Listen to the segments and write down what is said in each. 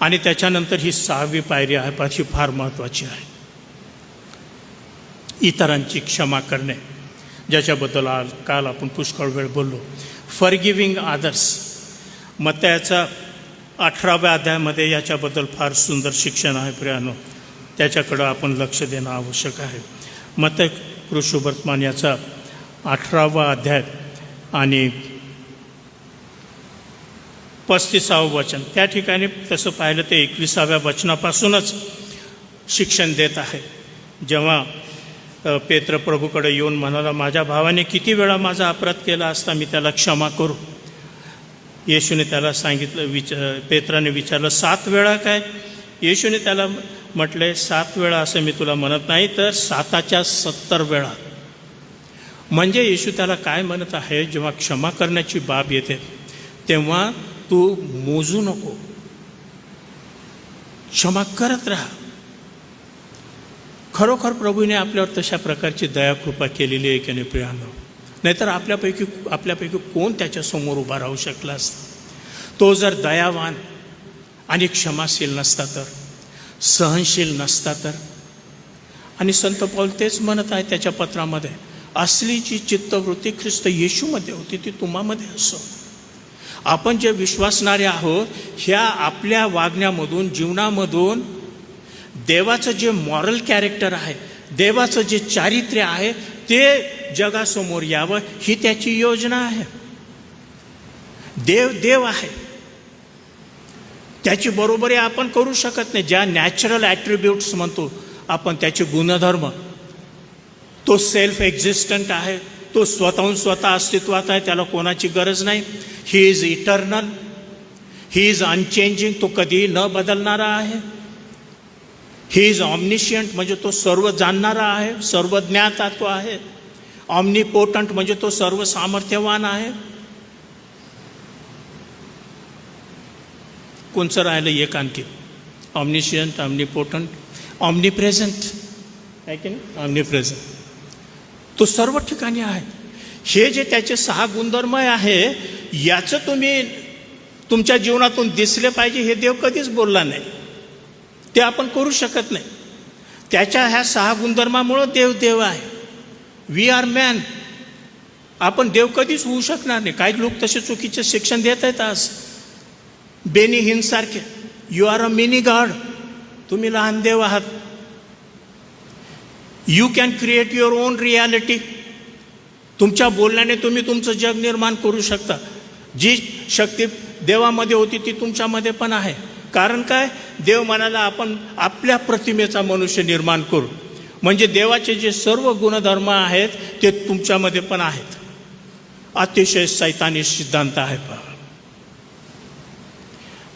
आणि त्याच्यानंतर ही सहावी पायरी आहे पण ही फार महत्त्वाची आहे. इतरांची क्षमा करणे. ज्याच्याबद्दल आज काल आपण पुष्कळ वेळ बोललो. फॉर गिविंग आदर्स मग त्याचा अठराव्या अध्यायामध्ये याच्याबद्दल फार सुंदर शिक्षण आहे प्रियानो. त्याच्याकडं आपण लक्ष देणं आवश्यक आहे. मत कृषुवर्तमान याचा अठरावा अध्याय. आणि पस्तीसावं वचन. त्या ठिकाणी तसं पाहिलं ते एकविसाव्या वचनापासूनच शिक्षण देत आहे. जेव्हा पेत्र प्रभूकडे येऊन म्हणाला माझ्या भावाने किती वेळा माझा अपराध केला असता मी त्याला क्षमा करू? येशूने त्याला सांगितलं विच पेत्राने विचारलं सात वेळा काय? येशूने त्याला म्हटले सात वेळा असं मी तुला म्हणत नाही तर साताच्या सत्तर वेळा. म्हणजे येशू त्याला काय म्हणत आहे जेव्हा क्षमा करण्याची बाब येते तेव्हा तू मोजू नको. क्षमा करत राहा. खरोखर प्रभूने आपल्यावर तशा प्रकारची दयाकृपा केलेली आहे की नाही प्रियानो? नाहीतर आपल्यापैकी आपल्यापैकी कोण त्याच्यासमोर उभा राहू शकला असता? तो जर दयावान आणि क्षमाशील नसता तर? सहनशील नसता तर? आणि संत पौल तेच म्हणत आहे त्याच्या पत्रामध्ये असली जी चित्तवृत्ती ख्रिस्त येशूमध्ये होती ती तुम्हामध्ये असो. आपण जे विश्वासणारे आहोत ह्या आपल्या वागण्यामधून जीवनामधून देवाचं जे मॉरल कॅरेक्टर आहे देवाचं जे चारित्र्य आहे ते जगासमोर यावं ही त्याची योजना आहे. देव देव आहे. त्याची बरोबरी आपण करू शकत नाही. ज्या नॅचरल ॲट्रिब्यूट्स म्हणतो आपण त्याचे गुणधर्म. तो सेल्फ एक्झिस्टंट आहे. तो स्वतःहून स्वतः अस्तित्वात आहे त्याला कोणाची गरज नाही. He is eternal he is unchanging तो कधीही न बदलणारा आहे. ही इज ऑमनिशियंट म्हणजे तो सर्व जाणणारा आहे सर्व ज्ञातात्व आहे. ऑम्निपोटंट म्हणजे तो सर्व सामर्थ्यवान आहे. कोणचं राहिलं एक आणखी? ऑमनिशियंट ऑमनिपोटंट ऑमनिप्रेझेंट आहे की नाही? तो सर्व ठिकाणी आहे. हे जे त्याचे सहा गुणधर्म आहे याचं तुम्ही तुमच्या जीवनातून दिसले पाहिजे हे देव कधीच बोलला नाही. ते आपण करू शकत नाही. त्याच्या ह्या सहा गुणधर्मामुळं देव देव आहे. वी आर मॅन आपण देव कधीच होऊ शकणार नाही. काही लोक तसे चुकीचे शिक्षण देत आहेत आज. Benny हिंदसारखे you are a mini god तुम्ही लहान देव आहात. You can create your own reality तुमच्या बोलण्याने तुम्ही तुमचं जग निर्माण करू शकता. जी शक्ती देवामध्ये होती ती तुमच्यामध्ये पण आहे. कारण काय? देव म्हणाला आपण आपल्या प्रतिमेचा मनुष्य निर्माण करू. म्हणजे देवाचे जे सर्व गुणधर्म आहेत ते तुमच्यामध्ये पण आहेत. अतिशय सैतानी सिद्धांत आहे पहा.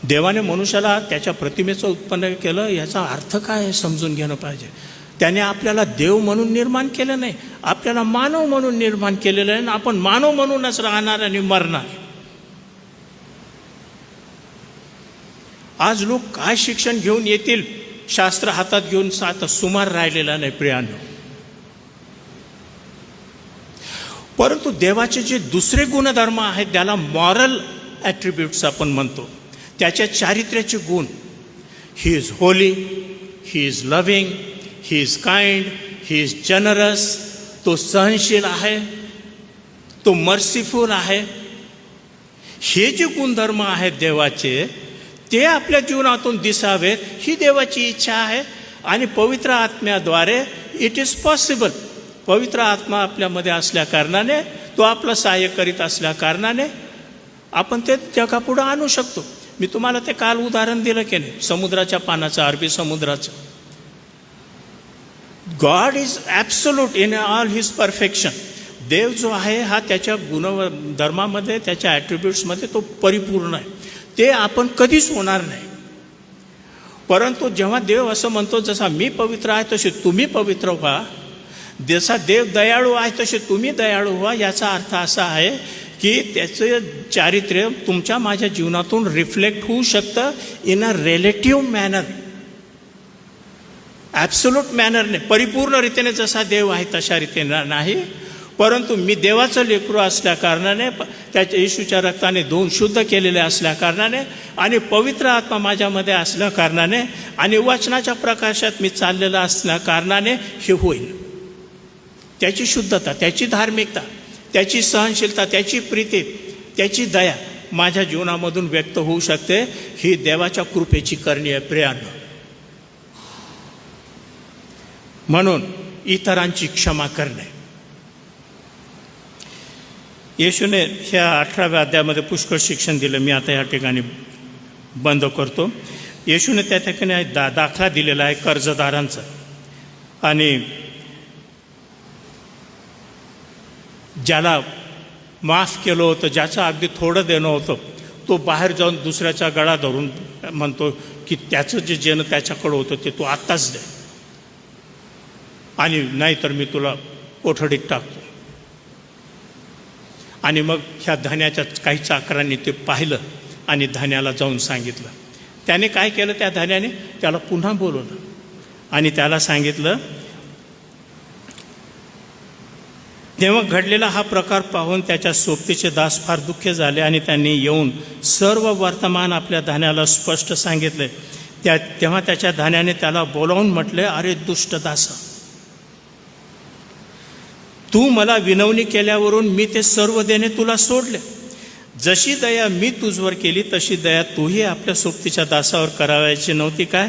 देवाने मनुष्याला त्याच्या प्रतिमेचं उत्पन्न केलं याचा अर्थ काय आहे समजून घेणं पाहिजे. त्याने आपल्याला देव म्हणून निर्माण केलं नाही आपल्याला मानव म्हणून निर्माण केलेलं आहे आणि आपण मानव म्हणूनच राहणार आणि मरणार. आज लोक काय शिक्षण घेऊन येतील शास्त्र हातात घेऊन आता सुमार राहिलेला नाही प्रियानो. परंतु देवाचे जे दुसरे गुणधर्म आहेत त्याला मॉरल ॲट्रिब्यूट्स आपण म्हणतो. त्याच्या चारित्र्याचे गुण he is holy he is loving he is kind he is generous तो सहनशील आहे तो मर्सीफुल आहे. हे जे गुणधर्म आहेत देवाचे ते आपल्या जीवनातून दिसावेत ही देवाची इच्छा आहे. आणि पवित्र आत्म्याद्वारे इट इज पॉसिबल पवित्र आत्मा आपल्यामध्ये असल्या कारणाने तो आपलं सहाय्य करीत असल्या कारणाने आपण ते जगापुढं आणू शकतो. मी तुम्हाला ते काल उदाहरण दिलं की नाही? समुद्राच्या पानाचं अरबी समुद्राचं. God is absolute in all his perfection देव जो आहे हा त्याच्या गुण धर्मामध्ये त्याच्या ॲट्रिब्यूट्समध्ये तो परिपूर्ण आहे. ते आपण कधीच होणार नाही. परंतु जेव्हा देव असं म्हणतो जसा मी पवित्र आहे तसे तुम्ही पवित्र व्हा. जसा देव दयाळू आहे तसे तुम्ही दयाळू व्हा. याचा अर्थ असा आहे की त्याचं चारित्र्य तुमच्या माझ्या जीवनातून रिफ्लेक्ट होऊ शकतं in a relative manner absolute मॅनरने परिपूर्ण रीतीने जसा देव आहे तशा रीतीने नाही. परंतु मी देवाचं लेकरू असल्या कारणाने प- त्याच्या येशूच्या रक्ताने धुवून शुद्ध केलेले असल्या कारणाने आणि पवित्र आत्मा माझ्यामध्ये असल्या कारणाने आणि वचनाच्या प्रकाशात मी चाललेला असल्या कारणाने हे होईल. त्याची शुद्धता त्याची धार्मिकता त्याची सहनशीलता त्याची प्रीती त्याची दया माझ्या जीवनामधून व्यक्त होऊ शकते. ही देवाच्या कृपेची करणीय प्रेरणा प्रियानं म्हणून इतरांची क्षमा करणे. येशूने ह्या अठराव्या अध्यायामध्ये पुष्कळ शिक्षण दिलं. मी आता या ठिकाणी बंद करतो. येशूने त्या ठिकाणी दा दाखला दिलेला आहे कर्जदारांचा. आणि ज्याला माफ केलं होतं ज्याचं अगदी थोडं देणं होतं तो बाहेर जाऊन दुसऱ्याचा गळा धरून म्हणतो की त्याचं जे जेणं त्याच्याकडं होतं ते तू आत्ताच दे. आणि नाहीतर मी तुला कोठडीत टाकतो. आणि मग ह्या धान्याच्या काही चाकरांनी ते पाहिलं आणि धान्याला जाऊन सांगितलं. त्याने काय केलं त्या धान्याने? त्याला पुन्हा बोलवलं. आणि त्याला सांगितलं तेव्हा घडलेला हा प्रकार पाहून त्याच्या सोबतीचे दास फार दुःख झाले आणि त्यांनी येऊन सर्व वर्तमान आपल्या धान्याला स्पष्ट सांगितले. त्या तेव्हा त्याच्या धान्याने त्याला बोलावून म्हटले अरे दुष्ट दासा तू मला विनवणी केल्यावरून मी ते सर्व देणे तुला सोडले. जशी दया मी तुझवर केली तशी दया तूही आपल्या सोबतीच्या दासावर करावायची नव्हती काय?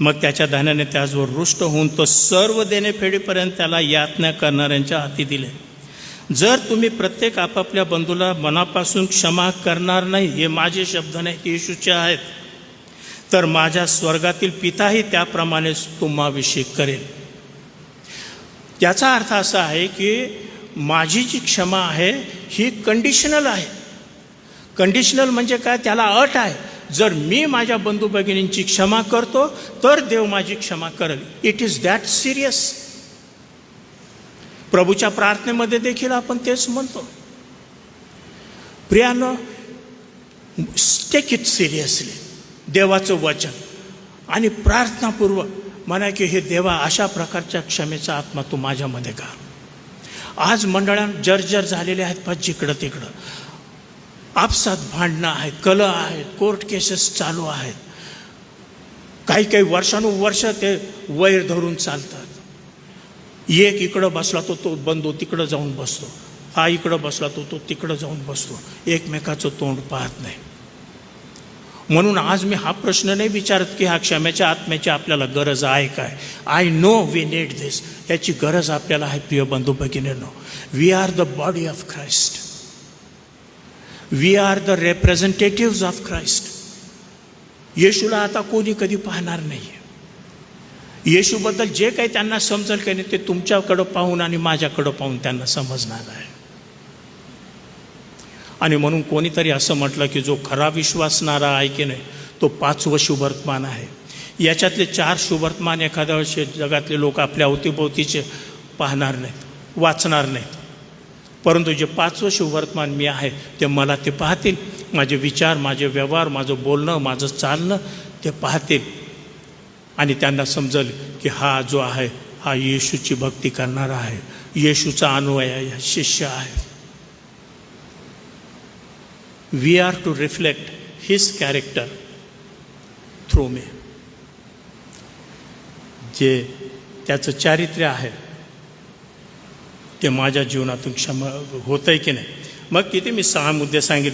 मग त्याच्या धान्याने त्याचवर रुष्ट होऊन तो सर्व देणे फेडीपर्यंत त्याला यातना करणाऱ्यांच्या हाती दिले. जर तुम्ही प्रत्येक आपापल्या बंधूला मनापासून क्षमा करणार नाही हे माझे शब्द नाही येशूचे आहेत. तर माझ्या स्वर्गातील पिताही त्याप्रमाणेच तुम्हाविषयी करेल. याचा अर्थ असा आहे की माझी जी क्षमा आहे ही कंडिशनल आहे. कंडिशनल म्हणजे काय? त्याला अट आहे. जर मी माझ्या बंधू भगिनींची क्षमा करतो तर देव माझी क्षमा करेल. इट इज दॅट सिरियस प्रभूच्या प्रार्थनेमध्ये देखील आपण तेच म्हणतो. प्रियानं टेक इट सिरियसली देवाचं वचन आणि प्रार्थनापूर्वक म्हणा की हे देवा अशा प्रकारच्या क्षमेचा आत्मा तू माझ्यामध्ये का आज मंडळां जर्जर झालेले आहेत पण जिकडं तिकडं आपसात भांडणं आहेत कलं आहेत कोर्ट केसेस चालू आहेत. काही काही वर्षानुवर्ष ते वैर धरून चालतात. एक इकडं बसला तो तो बंधू तिकडं जाऊन बसतो. हा इकडं बसला तो तो तिकडं जाऊन बसतो. एकमेकाचं तोंड पाहत नाही. म्हणून आज मी हा प्रश्न नाही विचारत की हा क्षमेच्या आत्म्याची आपल्याला गरज आहे काय? I know we need this याची गरज आपल्याला आहे प्रिय बंधू भगिनीनो. We are the body of Christ we are the representative of Christ येशूला आता कोणी कधी पाहणार नाही? येशूबद्दल जे काही त्यांना समजेल की नाही ते तुमच्याकडं पाहून आणि माझ्याकडं पाहून त्यांना समजणार आहे. आणि म्हणून कोणीतरी असं म्हटलं की जो खरा विश्वासणारा आहे की नाही तो पाचवं शुभवर्तमान आहे. याच्यातले चार शुभवर्तमान एखाद्या वर्षी जगातले लोक आपल्या अवतीभोवतीचे पाहणार नाहीत वाचणार नाहीत. परंतु जे पाचवं शुभवर्तमान मी आहे ते मला ते पाहतील. माझे विचार माझे व्यवहार माझं बोलणं माझं चालणं ते पाहतील. आणि त्यांना समजेल की हा जो आहे हा येशूची भक्ती करणारा आहे. येशूचा अनुयाय आहे शिष्य आहे. We are to reflect his character through me जे त्याचं चारित्र्य आहे ते माझ्या जीवनातून क्षमा होतं आहे की नाही? मग किती मी सहा मुद्दे सांगितले.